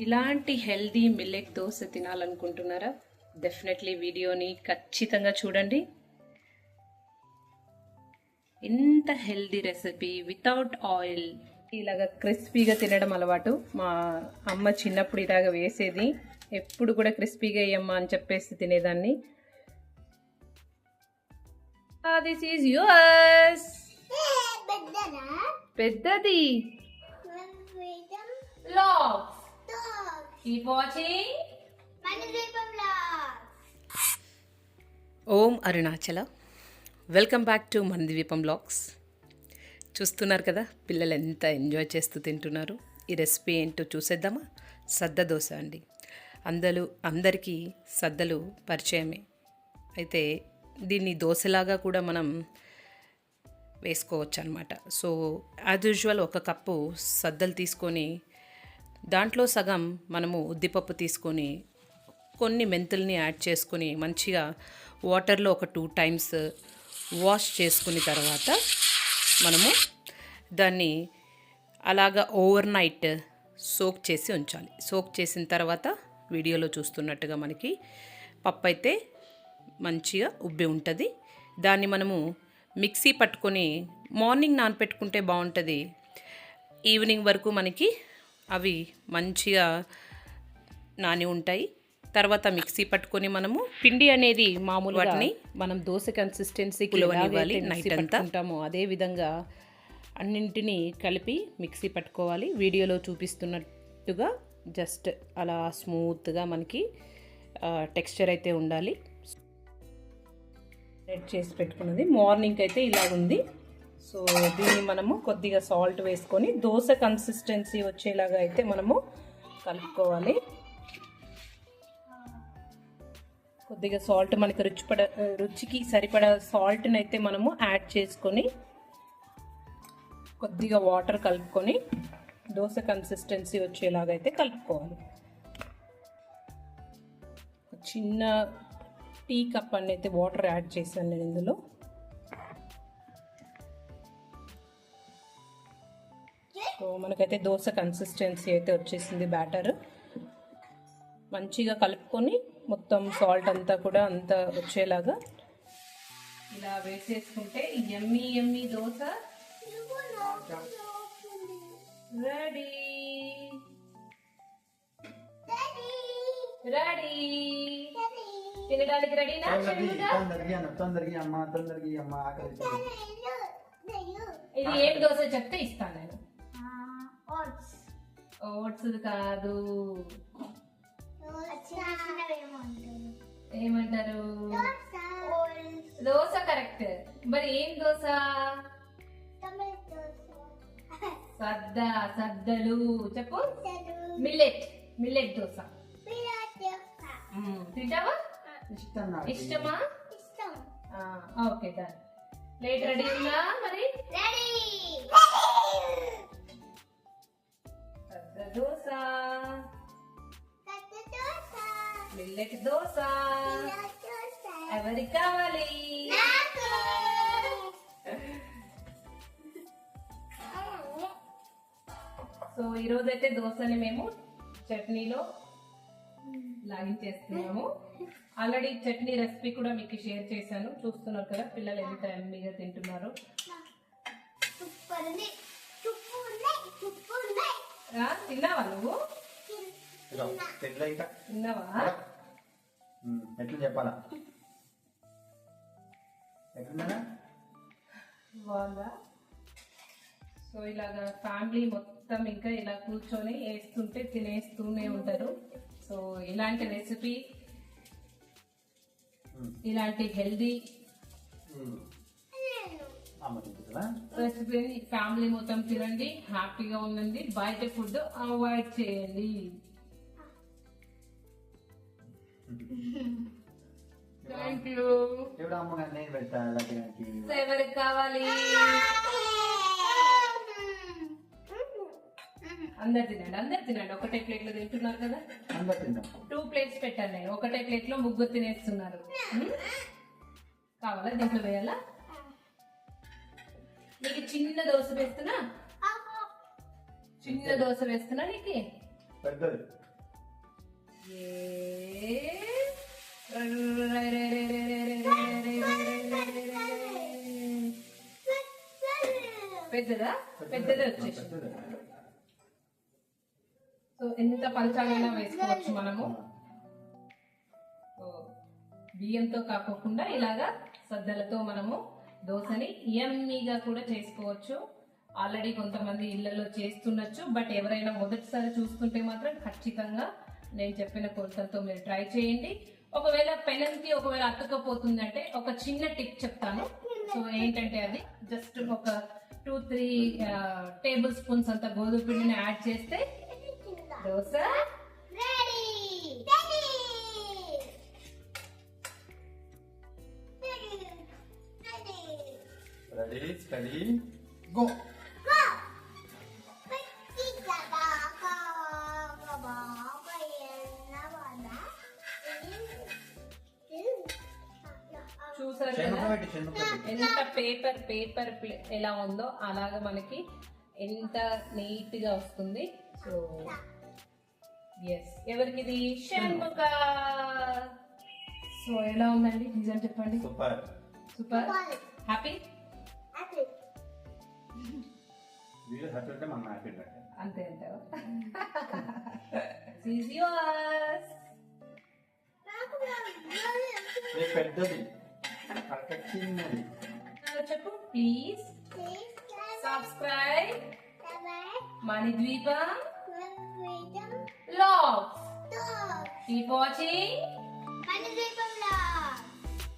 ఇలాంటి healthy millet dosa తినాలనుకుంటున్నారా? Definitely వీడియోని ఖచ్చితంగా చూడండి. ఇంత హెల్దీ రెసిపీ వితౌట్ ఆయిల్. ఇలాగ క్రిస్పీగా తినడం అలవాటు. మా అమ్మ చిన్నప్పుడు ఇలాగ వేసేది. ఎప్పుడు కూడా క్రిస్పీగా వేయమ్మా అని చెప్పేసి తినేదాన్ని. దిస్ ఈజ్ యువర్స్ పెద్దది. వేదం మన దీపంలో Om Arunachala. Welcome back to మన ద్వీపం బ్లాగ్స్ చూస్తున్నారు కదా పిల్లలు ఎంత ఎంజాయ్ చేస్తూ తింటున్నారు. ఈ రెసిపీ ఏంటో చూసేద్దామా? సద్ద దోశ అండి. అందరూ అందరికీ సద్దలు పరిచయమే. అయితే దీన్ని దోశలాగా కూడా మనం వేసుకోవచ్చు అనమాట సో యాజ్ యూజువల్ ఒక కప్పు సద్దలు తీసుకొని దాంట్లో సగం మనము ఉద్దిపప్పు తీసుకొని కొన్ని మెంతుల్ని యాడ్ చేసుకొని మంచిగా వాటర్లో ఒక టూ టైమ్స్ వాష్ చేసుకున్న తర్వాత మనము దాన్ని అలాగా ఓవర్ నైట్ సోక్ చేసి ఉంచాలి. సోక్ చేసిన తర్వాత వీడియోలో చూస్తున్నట్టుగా మనకి పప్పు అయితే మంచిగా ఉబ్బి ఉంటుంది. దాన్ని మనము మిక్సీ పట్టుకొని మార్నింగ్ నానపెట్టుకుంటే బాగుంటుంది. ఈవినింగ్ వరకు మనకి అవి మంచిగా నాని ఉంటాయి. తర్వాత మిక్సీ పట్టుకొని మనము పిండి అనేది మామూలు వాటిని మనం దోశ కన్సిస్టెన్సీ కులవనివ్వాలి నైట్ అంతా. ఉంటాము అదే విధంగా అన్నింటినీ కలిపి మిక్సీ పట్టుకోవాలి. వీడియోలో చూపిస్తున్నట్టుగా జస్ట్ అలా స్మూత్గా మనకి టెక్స్చర్ అయితే ఉండాలి. రెడ్ చేసి పెట్టుకున్నది. మార్నింగ్ అయితే ఇలా ఉంది సో దీన్ని మనము కొద్దిగా సాల్ట్ వేసుకొని దోశ కన్సిస్టెన్సీ వచ్చేలాగా అయితే మనము కలుపుకోవాలి. కొద్దిగా సాల్ట్ మనకి రుచి పడ రుచికి సరిపడా సాల్ట్ని అయితే మనము యాడ్ చేసుకొని కొద్దిగా వాటర్ కలుపుకొని దోశ కన్సిస్టెన్సీ వచ్చేలాగా అయితే కలుపుకోవాలి. చిన్న టీ కప్ అని అయితే వాటర్ యాడ్ చేశాను నేను ఇందులో. సో మనకైతే దోశ కన్సిస్టెన్సీ అయితే వచ్చేసింది బ్యాటర్ మంచిగా కలుపుకొని మొత్తం సాల్ట్ అంతా కూడా అంతా వచ్చేలాగా ఇలా వేసేసుకుంటే ఎమ్మి ఎమ్మి దోశ రెడీ. రెడీ. తినడానికి రెడీనా? తొందరగా అమ్మ తొందరగా అమ్మ ఇది ఏం దోశ చెప్తే ఇస్తాను. ఓట్స్ కాదు. ఏమంటారు? దోశ కరెక్ట్. మరి ఏం దోశ సద్ద సద్దలు. చెప్పు. మిల్లెట్. మిల్లెట్ దోశ. తింటావా? ఇష్టమా? ఇష్టం. Okay done. ప్లేట్ రెడీ ఉందా మరి? రెడీ. మిల్లెట్ దోశ. ఎవరికి కావాలి? నాకు. సో ఈ రోజు అయితే దోశని మేము చట్నీలో లాగించేస్తున్నాము. ఆల్రెడీ చట్నీ రెసిపీ కూడా మీకు షేర్ చేశాను. చూస్తున్నారు కదా పిల్లలు ఎంత ఎమ్మీగా తింటున్నారు. తిన్నావా నువ్వు? తిన్నావా. ఎట్లా చెప్పాలా? బాగుందా? సో ఇలాగా ఫ్యామిలీ మొత్తం ఇంకా ఇలా కూర్చొని వేస్తుంటే తినేస్తూనే ఉంటారు. సో ఇలాంటి రెసిపీ ఇలాంటి హెల్దీ రెసిపీని ఫ్యామిలీ మొత్తం తినండి హ్యాపీగా ఉండండి. బయట ఫుడ్ అవాయిడ్ చేయండి. థ్యాంక్ యూ నేను పెడతా లగ్నానికి ఎవరికి కావాలి? అందరు తినండి అందరు తినండి. ఒకటే ప్లేట్లో తింటున్నారు కదా? అందరు తిందాం. టూ ప్లేట్స్ పెట్టాను నేను ఒకటే ప్లేట్లో ముగ్గురు తినేస్తున్నారు? కావాలా? దీంట్లో వేయాలా? నీకు చిన్న దోశ వేస్తున్నా? చిన్న దోశ వేస్తున్నా నీకు? పెద్దది. పెద్దదా? పెద్దదే వచ్చేసి సో ఎంత పలచాలైనా వేసుకోవచ్చు మనము. బియ్యంతో కాకోకుండా ఇలాగా సద్దలతో మనము దోశని యమ్మీగా కూడా చేసుకోవచ్చు. ఆల్రెడీ కొంతమంది ఇళ్ళలో చేస్తుండొచ్చు బట్ ఎవరైనా మొదటిసారి చూస్తుంటే మాత్రం ఖచ్చితంగా నేను చెప్పిన కొలతలతో మీరు ట్రై చేయండి. ఒకవేళ పెనంకి ఒకవేళ అతుకపోతుందంటే ఒక చిన్న టిప్ చెప్తాను సో ఏంటంటే అది జస్ట్ ఒక టూ త్రీ టేబుల్ స్పూన్స్ అంత గోధుమ పిండిని యాడ్ చేస్తే dosa Ready! Ready! Ready! Ready! Ready steady go చూసారు కదా ఎంత పేపర్ పేపర్ ఎలా ఉందో అలాగా మనకి ఎంత నీట్గా వస్తుంది. సో ఎస్ ఎవరికి ఇది షణ్ముఖ సో ఎలా ఉందండి? నిజం చెప్పండి. సూపర్. సూపర్. హ్యాపీ అంటే అంటే అంతే అంటావా ఇది పెద్దది. అక్కడ చిన్నది చెప్పు please Please subscribe subscribe Manidweepam freedom logs dog. Keep watching Manizipam